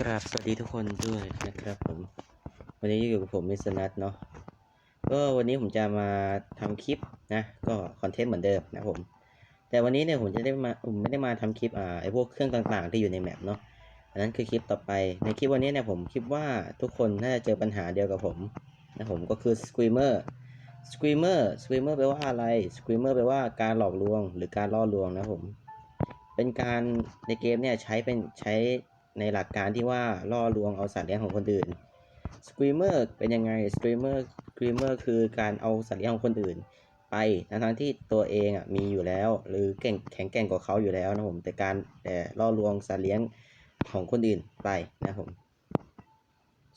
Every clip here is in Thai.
กราบสวัสดีทุกคนด้วยนะครับผม วันนี้อยู่กับผมมิสนัทเนาะก็วันนี้ผมจะมาทำคลิปนะ ก็คอนเทนต์เหมือนเดิมนะผม แต่วันนี้เนี่ยผมจะได้มาผมไม่ได้มาทำคลิปอ่าไอพวกเครื่องต่างๆ ที่อยู่ในแมปเนาะอันนั้นคือคลิปต่อไปในคลิปวันนี้เนี่ยผมคิดว่าทุกคนน่าจะเจอปัญหาเดียวกับผมนะผมก็คือ screamer screamer screamer แปลว่าอะไร screamer แปลว่าการหลอกลวง หรือการล่อลวงนะผมเป็นการในเกมเนี่ยใช้เป็นใช้ ในหลักการที่ว่าล่อลวงเอาสัตว์เลี้ยงของคนอื่น screamer เป็นยังไง screamer screamer คือการเอาสัตว์เลี้ยงของคนอื่น ไปทั้งทั้งๆที่ตัวเองอะมีอยู่แล้ว หรือเก่งแข็งแกร่งกว่าเขาอยู่แล้วนะผมแต่การแต่ล่อลวงสัตว์เลี้ยงของคนอื่นไปนะผม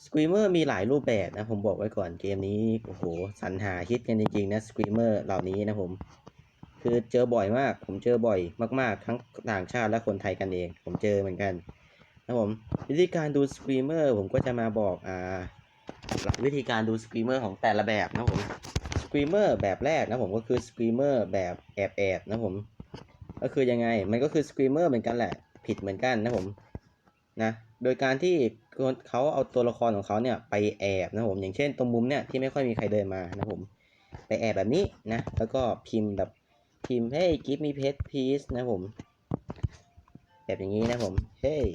screamer มีหลายรูปแบบนะผมบอกไว้ก่อนเกมนี้โอ้โหสรรหาฮิตกันจริงๆนะ screamer เหล่านี้นะผม คือเจอบ่อยมาก ผมเจอบ่อยมากๆ ทั้งต่างชาติและคนไทยกันเอง ผมเจอเหมือนกัน นะผมวิธีการดูสกรีมเมอร์ผมก็จะมาบอกอ่าวิธีการดูสกรีมเมอร์ของแต่ละแบบนะผมสกรีมเมอร์แบบแรกนะผมก็คือสกรีมเมอร์แบบแอบแอบนะผมก็คือยังไงมันก็คือสกรีมเมอร์เหมือนกันแหละผิดเหมือนกันนะผมนะโดยการที่เขาเอาตัวละครของเขาเนี่ยไปแอบนะผมอย่างเช่น ตรงมุมเนี่ยที่ไม่ค่อยมีใครเดินมานะผมไปแอบแบบนี้นะแล้วก็พิมพ์แบบพิมพ์ hey give me pet please นะผมแบบอย่างนี้นะผม hey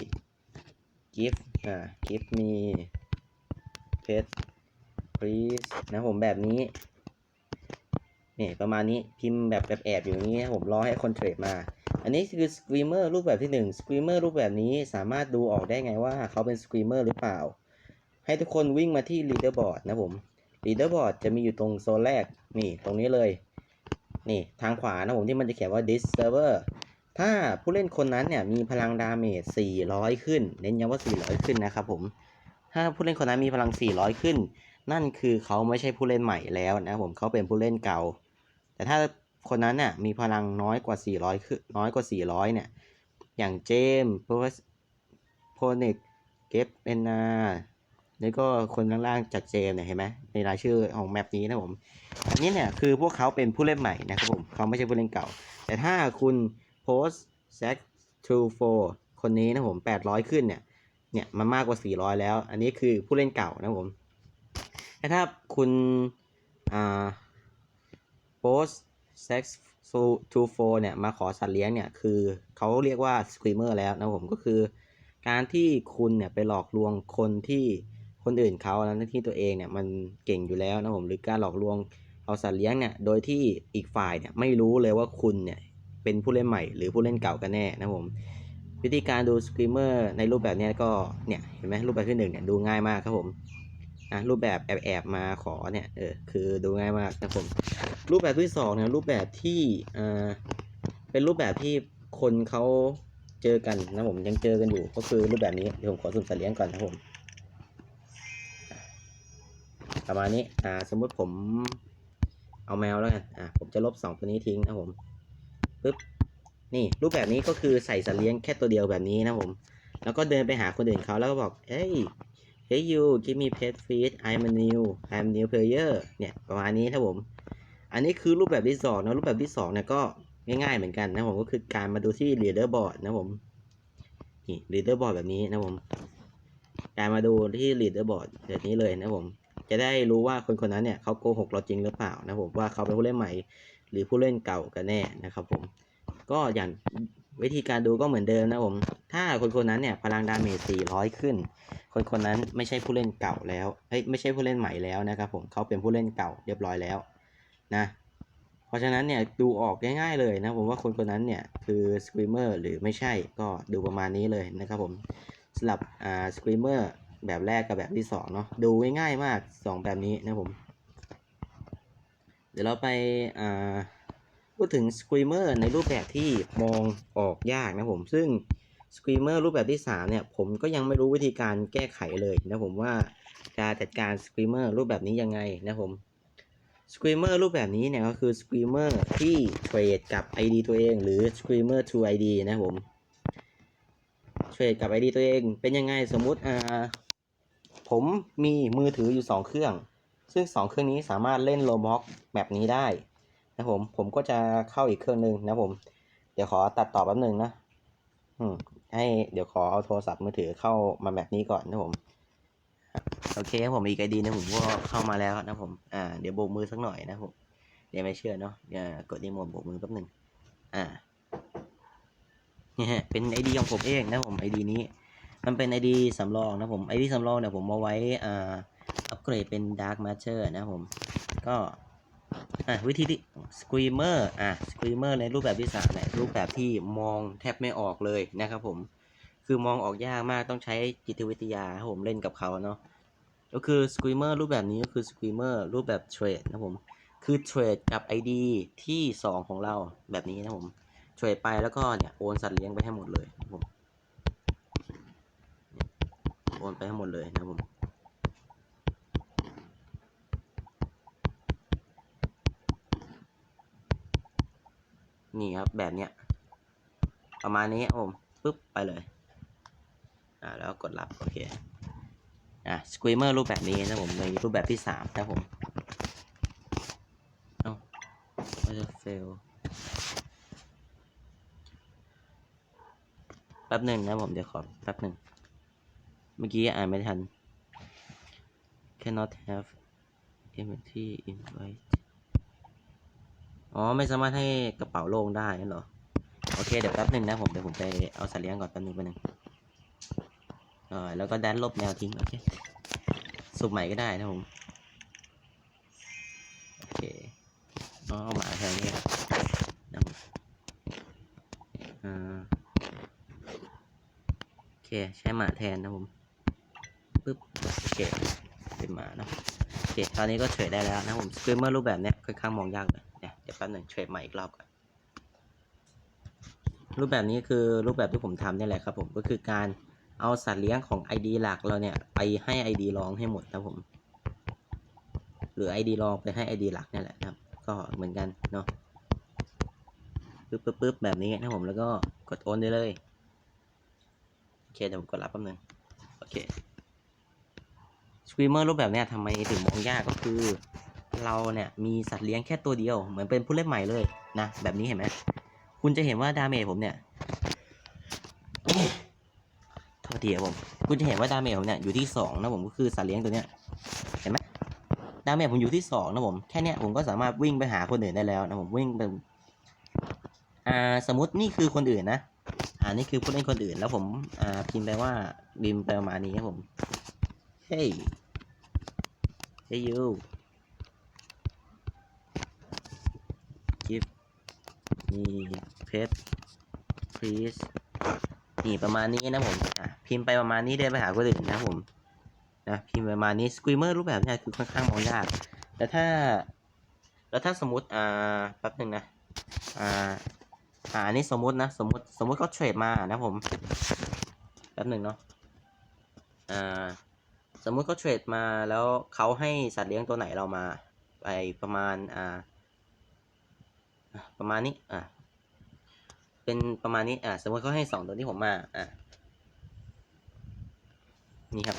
give อ่า give me pet please นะผมแบบนี้นี่ประมาณนี้พิมพ์แบบแบบแอบอยู่นี้นะผมรอให้คนเทรดมา อันนี้คือ screamer รูปแบบที่หนึ่ง screamer รูปแบบนี้สามารถดูออกได้ไงว่าเขาเป็นส screamer หรือเปล่า ให้ทุกคนวิ่งมาที่ leaderboard นะผม leaderboard จะมีอยู่ตรงโซนแรก นี่ตรงนี้เลย นี่ทางขวานะผมที่มันจะเขียนว่า this server ถ้าผู้เล่นคนนั้นเนี่ยมีพลังดาเมจ 400 ขึ้น เน้นย้ำว่า 400 ขึ้นนะครับผม ถ้าผู้เล่นคนนั้นมีพลัง 400 ขึ้น นั่นคือเขาไม่ใช่ผู้เล่นใหม่แล้วนะผมเขาเป็นผู้เล่นเก่า แต่ถ้าคนนั้นเนี่ยมีพลังน้อยกว่า 400ขึ้นน้อยกว่า 400 เนี่ย อย่างเจมส์โพนิกเกฟเอนนาแล้วก็คนล่างๆจากเจมเนี่ยเห็นไหมในรายชื่อของแมปนี้นะผม อันนี้เนี่ยคือพวกเขาเป็นผู้เล่นใหม่นะครับผมเขาไม่ใช่ผู้เล่นเก่า แต่ถ้าคุณ โพสแซ c true for คนนี้นะผม800ขึ้นเนี่ย เนี่ยมันมากกว่า400แล้ว อันนี้คือผู้เล่นเก่านะผมแต่ถ้าคุณอ่าโพสแซ c true for เนี่ยมาขอสัตว์เลี้ยงเนี่ยคือเขาเรียกว่า screamer แล้วนะผมก็คือ การที่คุณเนี่ยไปหลอกลวงคนที่คนอื่นเขาแล้วที่ตัวเองเนี่ยมันเก่งอยู่แล้วนะผมหรือการหลอกลวงเอาสัตว์เลี้ยงเนี่ยโดยที่อีกฝ่ายเนี่ยไม่รู้เลยว่าคุณเนี่ย เป็นผู้เล่นใหม่ หรือผู้เล่นเก่ากันแน่นะผมวิธีการดูสกรีมเมอร์ในรูปแบบนี้ก็เนี่ยเห็นไหมรูปแบบที่หนึ่งเนี่ยดูง่ายมากครับผมอะรูปแบบแอบแอบๆมาขอเนี่ยเออคือดูง่ายมากนะผมรูปแบบที่สองเนี่ยรูปแบบที่อ่าเป็นรูปแบบที่คนเขาเจอกันนะผมยังเจอกันอยู่ก็คือรูปแบบนี้เดี๋ยวผมขอสุ่มสัตว์เลี้ยงก่อนนะผมประมาณนี้อ่าสมมุติผมเอาแมวแล้วกันอ่าผมจะลบสองตัวนี้ทิ้งนะผม ปึ๊บนี่รูปแบบนี้ก็คือใส่สัตว์เลี้ยงแค่ตัวเดียวแบบนี้นะผม แล้วก็เดินไปหาคนอื่นเขาแล้วก็บอกเฮ้ย Hey you give me pet feed I'm a new I'm new player เนี่ยประมาณนี้นะผม อันนี้คือรูปแบบที่สองนะรูปแบบที่สองเนี่ยก็ง่ายๆเหมือนกันนะผมก็คือการมาดูที่ leaderboard นะผมนี่ leaderboard แบบนี้นะผม การมาดูที่ leaderboard แบบนี้เลยนะผม จะได้รู้ว่าคนคนนั้นเนี่ยเขาโกหกเราจริงหรือเปล่านะผมว่าเขาเป็นผู้เล่นใหม่ หรือผู้เล่นเก่ากันแน่นะครับผม ก็อย่างวิธีการดูก็เหมือนเดิมนะผม ถ้าคนคนนั้นเนี่ยพลังดาเมจ 400 ขึ้น คนคนนั้นไม่ใช่ผู้เล่นเก่าแล้วเฮ้ยไม่ใช่ผู้เล่นใหม่แล้วนะครับผมเขาเป็นผู้เล่นเก่าเรียบร้อยแล้วนะเพราะฉะนั้นเนี่ยดูออกง่ายๆเลยนะผมว่าคนคนนั้นเนี่ยคือสกรีมเมอร์หรือไม่ใช่ก็ดูประมาณนี้เลยนะครับผมสำหรับอ่าสกรีมเมอร์แบบแรกกับแบบที่สองเนาะดูง่ายๆมากสองแบบนี้นะผม เดี๋ยวเราไปพูดถึงสกรีมเมอร์ในรูปแบบที่มองออกยากนะผม ซึ่งสกรีมเมอร์รูปแบบที่สามเนี่ย ผมก็ยังไม่รู้วิธีการแก้ไขเลยนะผมว่าจะจัดการสกรีมเมอร์รูปแบบนี้ยังไงนะผมสกรีมเมอร์รูปแบบนี้เนี่ยก็คือสกรีมเมอร์ที่เทรดกับ ID ตัวเอง หรือสกรีมเมอร์ to ID นะผมเทรดกับ ID ตัวเองเป็นยังไงสมมุติอ่าผมมีมือถืออยู่ 2 เครื่อง ซึ่ง2เครื่องนี้สามารถเล่นโลบ็อกแบบนี้ได้นะผม ผมก็จะเข้าอีกเครื่องหนึ่งนะผม เดี๋ยวขอตัดต่อแป๊บหนึ่งนะ อืม ให้เดี๋ยวขอเอาโทรศัพท์มือถือเข้ามาแบบนี้ก่อนนะผม โอเคครับผมอีกไอดีนะผมก็เข้ามาแล้วนะผม อ่า เดี๋ยวโบกมือสักหน่อยนะผม เดี๋ยวไม่เชื่อเนาะเดี๋ยวกดรีโมทโบกมือแป๊บหนึ่งอ่าเนี่ยเป็นไอดีของผมเองนะผมไอดีนี้ มันเป็นไอดีสำรองนะผมไอดีสำรองเนี่ยผมเอาไว้อ่า อัปเกรดเป็น Dark Matter นะผม ก็อะวิธีที่ Screamer อะ Screamer ในรูปแบบที่สามเนี่ยรูปแบบที่มองแทบไม่ออกเลยนะครับผม คือมองออกยากมากต้องใช้จิตวิทยาผมเล่นกับเขาเนาะก็คือ Screamer รูปแบบนี้ก็คือ Screamer รูปแบบเทรดนะผม คือเทรดกับ ID ที่ 2 ของเราแบบนี้นะผมเทรดไปแล้วก็เนี่ยโอนสัตว์เลี้ยงไปให้หมดเลยนะผมโอนไปให้หมดเลยนะผม นี่ครับแบบเนี้ยประมาณนี้ครับผมปุ๊บไปเลยอ่าแล้วกดรับโอเคอะสควีเมอร์รูปแบบนี้นะผมในรูปแบบที่สามนะผมเอ้าว่าจะเฟลแป๊บหนึ่งนะผมเดี๋ยวขอแป๊บหนึ่งเมื่อกี้อ่านไม่ทัน cannot have empty invite อ๋อ ไม่สามารถให้กระเป๋าโล่งได้นั่นเหรอ โอเค เดี๋ยวแป๊บหนึ่งนะผม เดี๋ยวผมไปเอาสัตว์เลี้ยงก่อนแป๊บหนึ่งแป๊บหนึ่งเออแล้วก็ดันลบแนวทิ้ง โอเคสูบใหม่ก็ได้นะผม โอเคอ๋อเอาหมาแทนนี่นะผมอ่าโอเค ใช้หมาแทนนะผมปึ๊บโอเคเป็นหมานะโอเค ตอนนี้ก็เฉยได้แล้วนะผมสครีมเมอร์รูปแบบเนี้ยค่อนข้างมองยากเลย ดี๋ยวแป๊บหนึ่งเฉยใหม่อีกรอบก่อนรูปแบบนี้คือรูปแบบที่ผมทำนี่แหละครับผมก็คือการเอาสัตว์เลี้ยงของ ID หลักเราเนี่ยไปให้ ID รองให้หมดนะผม หรือ ID รองไปให้ ID หลักนี่แหละครับ ก็เหมือนกันเนาะปึ๊บปึ๊บปึ๊บแบบนี้นะผมแล้วก็กดโอนได้เลยโอเคเดี๋ยวผมกดรับแป๊บนึงโอเคสครีมเมอร์รูปแบบเนี้ยทำไมถึงมองยากก็คือ เราเนี่ยมีสัตว์เลี้ยงแค่ตัวเดียว เหมือนเป็นผู้เล่นใหม่เลยนะแบบนี้เห็นไหมคุณจะเห็นว่าดาเมจผมเนี่ยโทษทีครับผมคุณจะเห็นว่าดาเมจผมเนี่ยอยู่ที่สองนะผมก็คือสัตว์เลี้ยงตัวเนี้ยเห็นไหมดาเมจผมอยู่ที่สองนะผมแค่เนี้ยผมก็สามารถวิ่งไปหาคนอื่นได้แล้วนะผมวิ่งไปอ่าสมมตินี่คือคนอื่นนะอ่านี่คือผู้เล่นคนอื่นแล้วผมอ่าพิมพ์ไปว่าบิมไปประมาณนี้ครับผม Hey Hey you Give me pet please นี่ประมาณนี้นะผมอะพิมพ์ไปประมาณนี้เดินไปหาคนอื่นนะผมนะพิมพ์ประมาณนี้ Screamer รูปแบบเนี้คือค่อนข้างมองยากแต่ถ้า แล้วถ้าสมมติอ่าแป๊บหนึ่งนะอ่าอ่านนี้สมมตินะ สมมติสมมติเขาเทรดมานะผมแป๊บหนึ่งเนาะอ่าสมมุติเขาเทรดมาแล้วเขาให้สัตว์เลี้ยงตัวไหนเรามาไปประมาณอ่า ประมาณนี้อ่าเป็นประมาณนี้อ่าสมมติเขาให้สองตัวที่ผมมาอ่านี่ครับ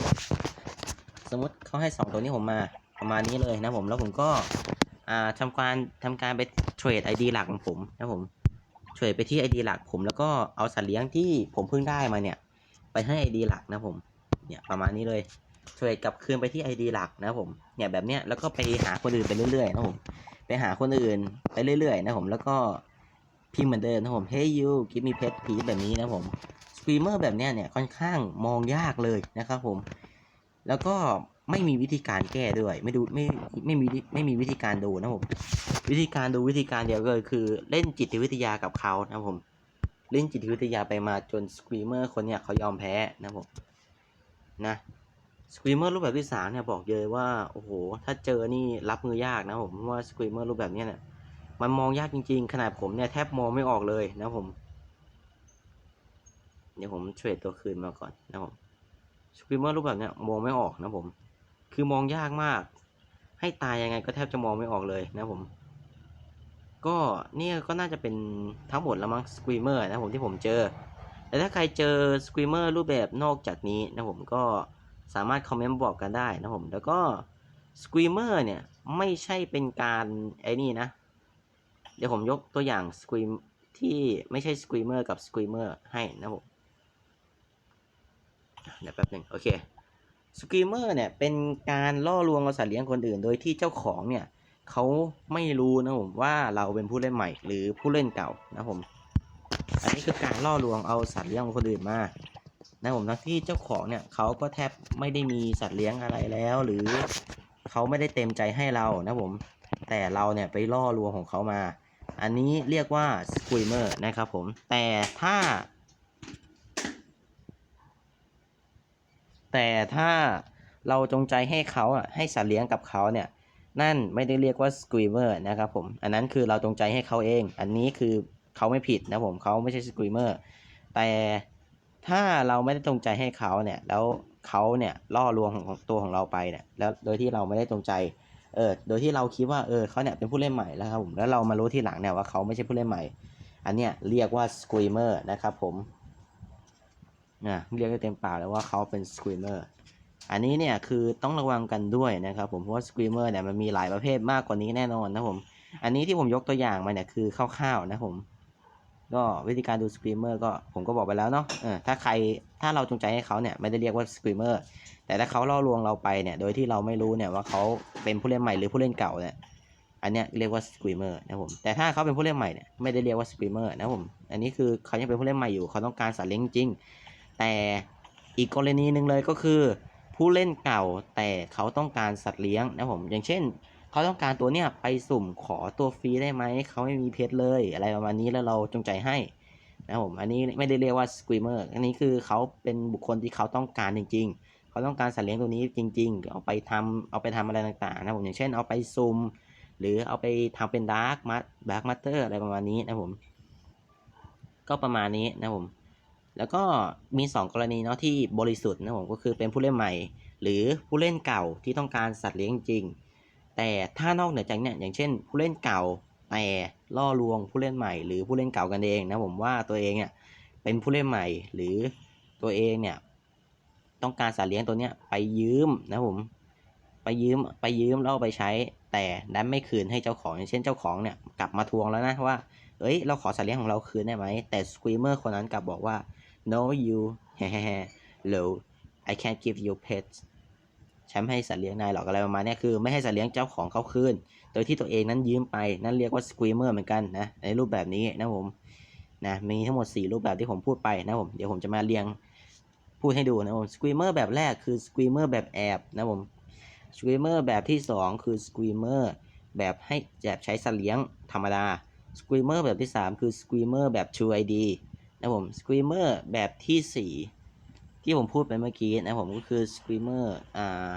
สมมติเขาให้สองตัวนี้ผมมา ประมาณนี้เลยนะผมแล้วผมก็อ่าทำการทำการไปเทรดไอดีหลักของผมนะผมเทรดไปที่ไอดีหลักผมแล้วก็เอาสัตว์เลี้ยงที่ผมเพิ่งได้มาเนี่ย ไปให้ไอดีหลักนะผมเนี่ยประมาณนี้เลยเทรดกลับคืนไปที่ ID หลักนะผมเนี่ยแบบเนี้ยแล้วก็ไปหาคนอื่นไปเรื่อยๆนะผม ไปหาคนอื่นไปเรื่อยๆนะผมแล้วก็พิมพ์เหมือนเดิมนะผม Hey you give me pet please แบบนี้นะผม Screamer แบบเนี้ยเนี่ยค่อนข้างมองยากเลยนะครับผม แล้วก็ไม่มีวิธีการแก้ด้วย ไม่ดูไม่ไม่มีไม่มีวิธีการดูนะผม วิธีการดูวิธีการเดียวก็คือเล่นจิตวิทยากับเขานะผม เล่นจิตวิทยาไปมาจน Screamer คนเนี้ยเขายอมแพ้นะผมนะ สครีมเมอร์รูปแบบที่สามเนี่ยบอกเลยว่าโอ้โหถ้าเจอนี่รับมือยากนะผมเพราะว่าสครีมเมอร์รูปแบบนี้เนี่ยมันมองยากจริง ๆ ขนาดผมเนี่ยแทบมองไม่ออกเลยนะผม เดี๋ยวผมเทรดตัวคืนมาก่อนนะผมสครีมเมอร์รูปแบบเนี้ยมองไม่ออกนะผม คือมองยากมาก ให้ตายยังไงก็แทบจะมองไม่ออกเลยนะผม ก็เนี่ยก็น่าจะเป็นทั้งหมดแล้วมั้งสครีมเมอร์นะผมที่ผมเจอแต่ถ้าใครเจอสครีมเมอร์รูปแบบนอกจากนี้นะผมก็ สามารถคอมเมนต์บอกกันได้นะผม แล้วก็สครีมเมอร์เนี่ย ไม่ใช่เป็นการไอ้นี่นะ เดี๋ยวผมยกตัวอย่างสครีมที่ไม่ใช่สครีมเมอร์กับสครีมเมอร์ให้นะผมเดี๋ยวแป๊บหนึ่งโอเคสกรีมเมอร์เนี่ย เป็นการล่อลวงเอาสัตว์เลี้ยงคนอื่น โดยที่เจ้าของเนี่ยเขาไม่รู้นะผมว่าเราเป็นผู้เล่นใหม่หรือผู้เล่นเก่านะผม อันนี้คือการล่อลวงเอาสัตว์เลี้ยงคนอื่นมา นะผมทั้งที่เจ้าของเนี่ยเขาก็แทบไม่ได้มีสัตว์เลี้ยงอะไรแล้ว หรือเขาไม่ได้เต็มใจให้เรานะผมแต่เราเนี่ยไปล่อลวงของเขามา อันนี้เรียกว่าสค e เมอร์นะครับผมแต่ถ้า แต่ถ้าเราจงใจให้เขาอะให้สัตว์เลี้ยงกับเขาเนี่ยนั่นไม่ได้เรียกว่าสค e เมอร์นะครับผมอันนั้นคือเราจงใจให้เขาเอง อันนี้คือเขาไม่ผิดนะผมเขาไม่ใช่สค e เมอร์แต่ ถ้าเราไม่ได้จงใจให้เขาเนี่ย แล้วเขาเนี่ยล่อลวงของตัวของเราไปเนี่ย แล้วโดยที่เราไม่ได้จงใจ เออ โดยที่เราคิดว่า เออเขาเนี่ยเป็นผู้เล่นใหม่แล้วครับผม แล้วเรามารู้ทีหลังเนี่ยว่าเขาไม่ใช่ผู้เล่นใหม่ อันเนี้ยเรียกว่าสค e เมอร์นะครับผมนะเรียกได้เต็มปากแล้วว่าเขาเป็นสค e เมอร์อันนี้เนี่ยคือต้องระวังกันด้วยนะครับผมเพราะว่าสค e เมอร์เนี่ยมันมีหลายประเภทมากกว่านี้แน่นอนนะผม อันนี้ที่ผมยกตัวอย่างมาเนี่ยคือคร่าวๆนะผม ก็วิธีการดูสค e เมอร์ก็ผมก็บอกไปแล้วเนาะเออถ้าใครถ้าเราจงใจให้เขาเนี่ยไม่ได้เรียกว่าสค e เมอร์แต่ถ้าเขาล่อลวงเราไปเนี่ยโดยที่เราไม่รู้เนี่ยว่าเขาเป็นผู้เล่นใหม่หรือผู้เล่นเก่าเนี่ยอันเนี้ยเรียกว่าสค e เมอร์นะผมแต่ถ้าเขาเป็นผู้เล่นใหม่เนี่ยไม่ได้เรียกว่าสค e เมอร์นะผมอันนี้คือเขายังเป็นผู้เล่นใหม่อยู่เขาต้องการสัตว์เลี้ยงจริง แต่อีกกรณีหนึ่งเลยก็คือ ผู้เล่นเก่าแต่เขาต้องการสัตว์เลี้ยงนะผมอย่างเช่น เขาต้องการตัวเนี้ยไปสุ่มขอตัวฟรีได้ไหม เขาไม่มีเพชรเลย อะไรประมาณนี้แล้วเราจงใจให้นะผม อันนี้ไม่ได้เรียกว่าสค e เมอร์ อันนี้คือเขาเป็นบุคคลที่เขาต้องการจริง ๆ เขาต้องการสัตว์เลี้ยงตัวนี้จริง ๆ เอาไปทำเอาไปทำอะไรต่างๆนะผม อย่างเช่นเอาไปซุ่มหรือเอาไปทำเป็นดาร์กมัดดาร์กมัตเตอร์อะไรประมาณนี้นะผม ก็ประมาณนี้นะผม แล้วก็มี 2 กรณีเนาะที่บริสุทธิ์นะผมก็คือเป็นผู้เล่นใหม่ หรือผู้เล่นเก่าที่ต้องการสัตว์เลี้ยงจริง แต่ถ้านอกเหนือจากเนี้ยอย่างเช่น ผู้เล่นเก่าแต่ล่อลวงผู้เล่นใหม่ หรือผู้เล่นเก่ากันเองนะผมว่าตัวเองเนี่ยเป็นผู้เล่นใหม่ หรือตัวเองเนี่ยต้องการสัตว์เลี้ยงตัวเนี้ยไปยืมนะผมไปยืมไปยืมแล้วไปใช้ แต่ดันไม่คืนให้เจ้าของอย่างเช่นเจ้าของเนี่ยกลับมาทวงแล้วนะว่า เอ้ยเราขอสัตว์เลี้ยงของเราคืนได้ไหมแต่สค e เมอร์คนนั้นกลับบอกว่า no you แฮ่ๆ low I can't give you pets ฉันไม่ให้สัตว์เลี้ยงนายหรอกอะไรประมาณนี้คือ ไม่ให้สัตว์เลี้ยงเจ้าของเขาคืน โดยที่ตัวเองนั้นยืมไป นั่นเรียกว่าสค e เมอร์เหมือนกันนะ ในรูปแบบนี้นะผม นะ มีทั้งหมด 4 รูปแบบที่ผมพูดไปนะผม เดี๋ยวผมจะมาเรียงพูดให้ดูนะผมสค e เมอร์แบบแรกคือสค e เมอร์แบบแอบนะผมสค e เมอร์แบบที่ 2 คือสค e เมอร์แบบให้แบบใช้สัตว์เลี้ยงธรรมดาสค e เมอร์แบบที่ 3 คือสค e เมอร์แบบ True ID นะผมสค e เมอร์แบบทีสี่4 ที่ผมพูดไปเมื่อกี้นะผมก็คือสค e เมอร์อ่า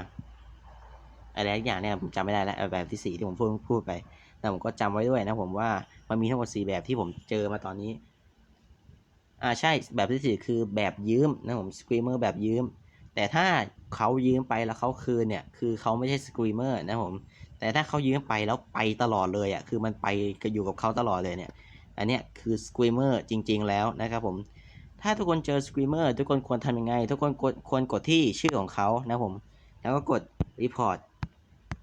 อะไรอย่างเนี่ยผมจำไม่ได้แล้วแบบที่4ที่ผมพูดพูดไปแต่ผมก็จำไว้ด้วยนะผมว่ามันมีทั้งหมด4แบบที่ผมเจอมาตอนนี้ อ่าใช่แบบที่4คือแบบยืมนะผมสค e เมอร์แบบยืม แต่ถ้าเขายืมไปแล้วเขาคืนเนี่ย คือเขาไม่ใช่สค e เมอร์นะผม แต่ถ้าเขายืมไปแล้วไปตลอดเลยอะคือมันไปอยู่กับเขาตลอดเลยเนี่ย อันเนี้ยคือสค e เมอร์จริง ๆ แล้วนะครับผม ถ้าทุกคนเจอสค e เมอร์ทุกคนควรทำยังไง ทุกคนควรกดที่ชื่อของเขานะผม แล้วก็กด report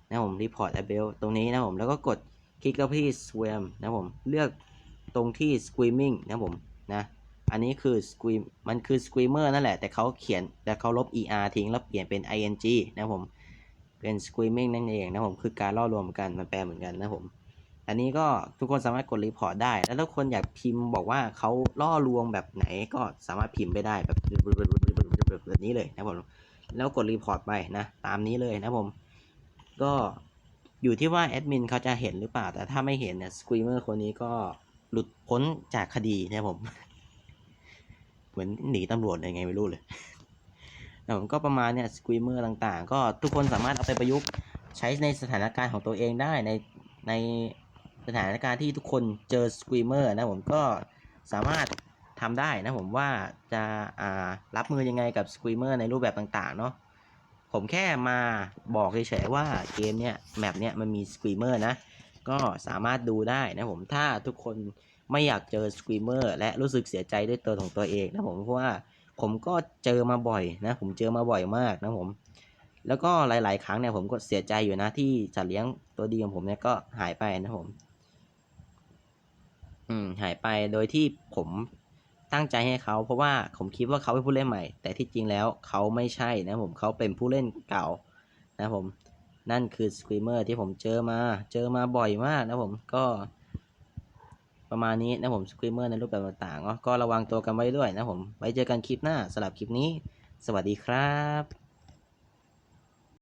นะผม report abel ตรงนี้นะผมแล้วก็กดคลิกเข้าที่ swim นะผมเลือกตรงที่ screaming นะผมนะอันนี้คือ scream มันคือ screamer นั่นแหละแต่เขาเขียนแต่เขาลบ er ทิ้งแล้วเปลี่ยนเป็น ing นะผมเป็น screaming นั่นเองนะผมคือการล่อลวงเหมือนกันมันแปลเหมือนกันนะผม อันนี้ก็ทุกคนสามารถกดรีพอร์ตได้ แล้วถ้าคนอยากพิมพ์บอกว่าเขาล่อลวงแบบไหนก็สามารถพิมพ์ไปได้แบบแบบนี้เลยนะผมแล้วกดรีพอร์ตไปนะตามนี้เลยนะผม ก็อยู่ที่ว่าแอดมินเขาจะเห็นหรือเปล่า แต่ถ้าไม่เห็นเนี่ยสครีเมอร์คนนี้ก็หลุดพ้นจากคดีนะผม เหมือนหนีตำรวจยังไงไม่รู้เลยแต่ผมก็ประมาณเนี่ยสครีเมอร์ต่างๆ ก็ทุกคนสามารถเอาไปประยุกต์ใช้ในสถานการณ์ของตัวเองได้ในใน สถานการณ์ที่ทุกคนเจอสครีเมอร์นะผมก็สามารถทำได้นะผมว่าจะารับมือยังไงกับสครีเมอร์ในรูปแบบต่างๆเนาะผมแค่มาบอกเฉยๆว่าเกมเนี่ยแมปเนี่ยมันมีสครีเมอร์นะ ก็สามารถดูได้นะผมถ้าทุกคนไม่อยากเจอสครีเมอร์และรู้สึกเสียใจด้วยตัวของตัวเองนะผมเพราะว่าผมก็เจอมาบ่อยนะผมเจอมาบ่อยมากนะผมแล้วก็หลาย ๆ ครั้งเนี่ยผมก็เสียใจอยู่นะที่สัตว์เลี้ยงตัวดีของผมเนี่ยก็หายไปนะผม อืมหายไปโดยที่ผมตั้งใจให้เขา เพราะว่าผมคิดว่าเขาเป็นผู้เล่นใหม่ แต่ที่จริงแล้วเขาไม่ใช่นะผมเขาเป็นผู้เล่นเก่านะผมนั่นคือสครีมเมอร์ที่ผมเจอมา เจอมาบ่อยมากนะผมก็ประมาณนี้นะผมสครีมเมอร์ในรูปแบบต่างๆก็ระวังตัวกันไว้ด้วยนะผมไว้เจอกันคลิปหน้าสำหรับคลิปนี้ สวัสดีครับ